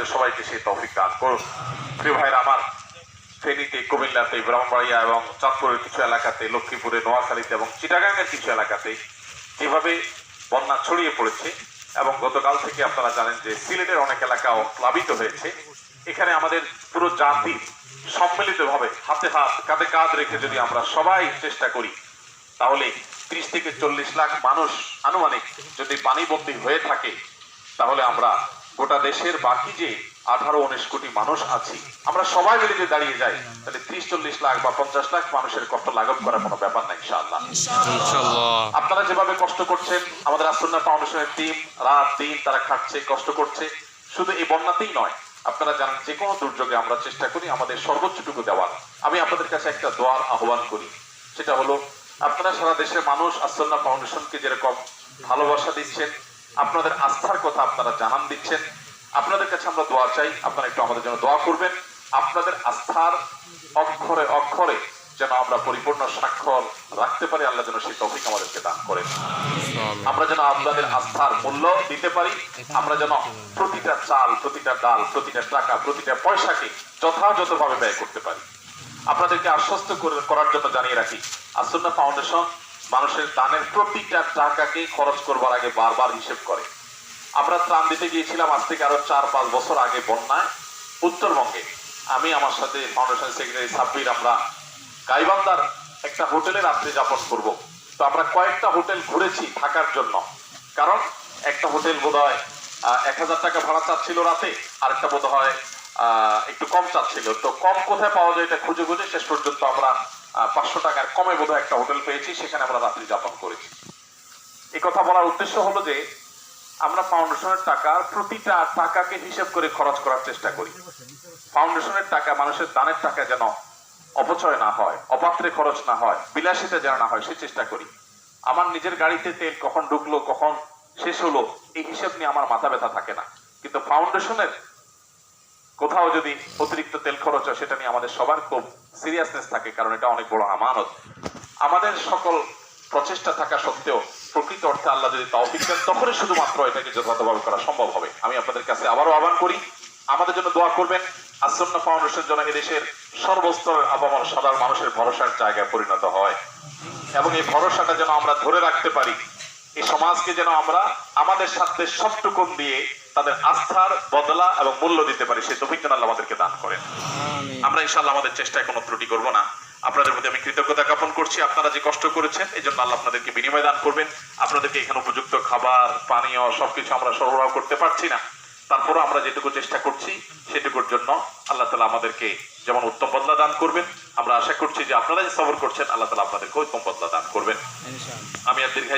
আমাদের সবাইকে সেই তৌফিক দান করুন। প্রিয় ভাইরা, আমার ফেনীতে, কুমিল্লাতে, ব্রাহ্মণবাড়িয়া এবং চাঁদপুরের কিছু এলাকাতে, লক্ষ্মীপুরে, নোয়াখালীতে এবং চিটাগাঙ্গের কিছু এলাকাতে যেভাবে বন্যা ছড়িয়ে পড়েছে এবং গতকাল থেকে আপনারা জানেন যে সিলেটের অনেক এলাকাও প্লাবিত হয়েছে। এখানে আমাদের পুরো জাতি সম্মিলিতভাবে হাতে হাত, কাঁধে কাঁধ রেখে যদি আমরা সবাই চেষ্টা করি, তাহলে ত্রিশ থেকে চল্লিশ লাখ মানুষ আনুমানিক যদি পানিবন্দী হয়ে থাকে, তাহলে আমরা গোটা দেশের বাকি যে আঠারো উনিশ কোটি মানুষ আছি আমরা সবাই মিলে যদি দাঁড়িয়ে যাই তাহলে ত্রিশ চল্লিশ লাখ বা পঞ্চাশ লাখ মানুষের কষ্ট লাঘব করার কোনো ব্যাপার নাই ইনশাআল্লাহ। আপনারা যেভাবে কষ্ট করছেন আমাদের আসন্না ফাউন্ডেশনের টিম রাত দিন তারা খাটছে কষ্ট করছে শুধু এই বন্যাতেই নয় আপনারা জানেন যে কোনো দুর্যোগে আমরা চেষ্টা করি আমাদের সর্বোচ্চটুকু দেওয়ার। আমি আপনাদের কাছে একটা দোয়ার আহ্বান করি সেটা হলো আপনারা সারা দেশের মানুষ আসন্না ফাউন্ডেশনকে যেরকম ভালোবাসা দিচ্ছেন আপনাদের আস্থার কথা আপনারা জানান দিচ্ছেন। আপনাদের কাছে আমরা দোয়া চাই আপনারা একটু আমাদের জন্য দোয়া করবেন। আপনাদের আস্থার অক্ষরে অক্ষরে যেন আমরা পরিপূর্ণ স্বাক্ষর রাখতে পারি আল্লাহ যেন সেই তৌফিক আমাদেরকে দান করেন। আমরা যেন আপনাদের আস্থার মূল্য দিতে পারি আমরা যেন প্রতিটা চাল প্রতিটা ডাল প্রতিটা টাকা প্রতিটা পয়সাকে যথাযথভাবে ব্যয় করতে পারি। আপনাদেরকে আশ্বস্ত করে- করার জন্য জানিয়ে রাখি আসন্না ফাউন্ডেশন মানুষের দানের প্রতিটা টাকাকে খরচ করবার আগে বারবার হিসেব করে। আমরা ত্রাণ দিতে গিয়েছিলাম আজ থেকে আরও চার, পাঁচ বছর আগে বন্যায়। উত্তরবঙ্গে আমি, আমার সাথে ফাউন্ডেশন সেক্রেটারি সাব্বির, আমরা গাইবান্দার একটা হোটেলে রাত্রি যাপন করব। তো আমরা কয়েকটা হোটেল ঘুরেছি থাকার জন্য। কারণ একটা হোটেল বোধ হয় এক হাজার টাকা ভাড়া চাচ্ছিল রাতে, আরেকটা বোধ হয় একটু কম চাচ্ছিল। তো কম কোথায় পাওয়া যায় এটা খুঁজে খুঁজে শেষ পর্যন্ত আমরা পাঁচশো টাকার কমে বোধ একটা হোটেল পেয়েছি, সেখানে আমরা রাত্রি যাপন করেছি। এই কথা বলার উদ্দেশ্য হলো যে, আমরা ফাউন্ডেশনের টাকার প্রতিটা টাকাকে হিসেব করে খরচ করার চেষ্টা করি। ফাউন্ডেশনের টাকা মানুষের দানের টাকা যেন অপচয় না হয়, অপাত্রে খরচ না হয়, বিলাসিতা যেন না হয়, সে চেষ্টা করি। আমার নিজের গাড়িতে তেল কখন ঢুকলো, কখন শেষ হলো, এই হিসেব নিয়ে আমার মাথা ব্যথা থাকে না। কিন্তু ফাউন্ডেশনের কোথাও যদি অতিরিক্ত তেল খরচ হয়, সেটা নিয়ে আমাদের সবার খুব সিরিয়াসনেস থাকে, কারণ এটা অনেক বড় আমানত। আমাদের সকল প্রচেষ্টা থাকা সত্ত্বেও প্রকৃত অর্থে আল্লাহ যদি তৌফিক দেন, তখনই শুধুমাত্র এটাকে যথাযথভাবে করা সম্ভব হবে। আমি আপনাদের কাছে আবারও আহ্বান করি, আমাদের জন্য দোয়া করবেন। আসন্ন ফাউন্ডেশন যেন এদেশের সর্বস্তরের আবামর সাধারণ মানুষের ভরসার জায়গায় পরিণত হয়। এবং এই ভরসাটা যেন আমরা ধরে রাখতে পারি, এই সমাজকে যেন আমরা, আমাদের সাথে সবটুকুন দিয়ে তাদের আস্থার বদলা এবং মূল্য দিতে পারি সেই তৌফিক যেন আল্লাহ আমাদেরকে দান করেন। আমরা ইনশাল্লাহ আমাদের চেষ্টায় কোনো ত্রুটি করব না। আপনাদের প্রতি আমি কৃতজ্ঞতা জ্ঞাপন করছি। আপনারা যে কষ্ট করেছেন এই জন্য আল্লাহ আপনাদেরকে বিনিময় দান করবেন। আপনাদেরকে এখানে উপযুক্ত খাবার পানীয় সবকিছু আমরা সরবরাহ করতে পারছি না। তারপরও আমরা যেটুকু চেষ্টা করছি সেটুকুর জন্য আল্লাহ তালা আমাদেরকে যেমন উত্তম বদলা দান করবেন। আমরা আশা করছি যে আপনারা যে সবর করছেন আল্লাহ তালা আপনাদেরকে উত্তম বদলা দান করবেন। আমি আর দীর্ঘায়িত